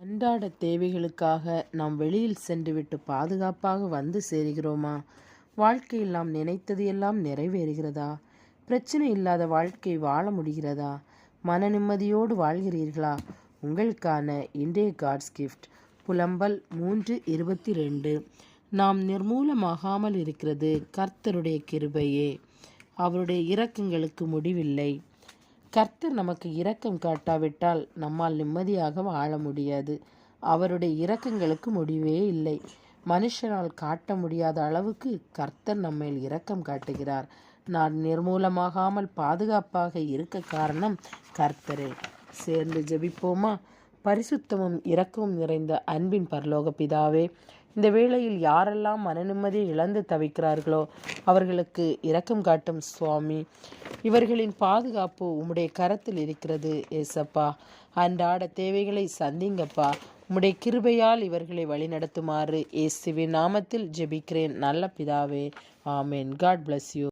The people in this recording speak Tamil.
அன்றாட தேவைகளுக்காக நாம் வெளியில் சென்றுவிட்டு பாதுகாப்பாக வந்து சேருகிறோமா? வாழ்க்கையில் நாம் நினைத்தது எல்லாம் நிறைவேறுகிறதா? பிரச்சனை இல்லாத வாழ்க்கை வாழ முடிகிறதா? மன நிம்மதியோடு வாழ்கிறீர்களா? உங்களுக்கான இன்றைய காட்ஸ் கிஃப்ட் புலம்பல் மூன்று இருபத்தி ரெண்டு நாம் நிர்மூலமாகாமல் இருக்கிறது கர்த்தருடைய கிருபையே. அவருடைய இரக்கங்களுக்கு முடிவில்லை. கர்த்தர் நமக்கு இரக்கம் காட்டாவிட்டால் நம்மால் நிம்மதியாக வாழ முடியாது. அவருடைய இரக்கங்களுக்கு முடிவே இல்லை. மனுஷனால் காட்ட முடியாத அளவுக்கு கர்த்தர் நம்மேல் இரக்கம் காட்டுகிறார். நான் நிர்மூலமாகாமல் பாதுகாப்பாக இருக்க காரணம் கர்த்தரே. சேர்ந்து ஜெபிப்போமா? பரிசுத்தமும் இரக்கமும் நிறைந்த அன்பின் பரலோக பிதாவே இந்த வேளையில் யாரெல்லாம் மனநிம்மதியை இழந்து தவிக்கிறார்களோ அவர்களுக்கு இரக்கம் காட்டும் சுவாமி. இவர்களின் பாதுகாப்பு உம்முடைய கரத்தில் இருக்கிறது ஏசப்பா. அன்றாட தேவைகளை சந்திங்கப்பா. உம்முடைய கிருபையால் இவர்களை வழிநடத்துமாறு இயேசுவின் நாமத்தில் ஜெபிக்கிறேன் நல்ல பிதாவே. ஆமேன். God bless you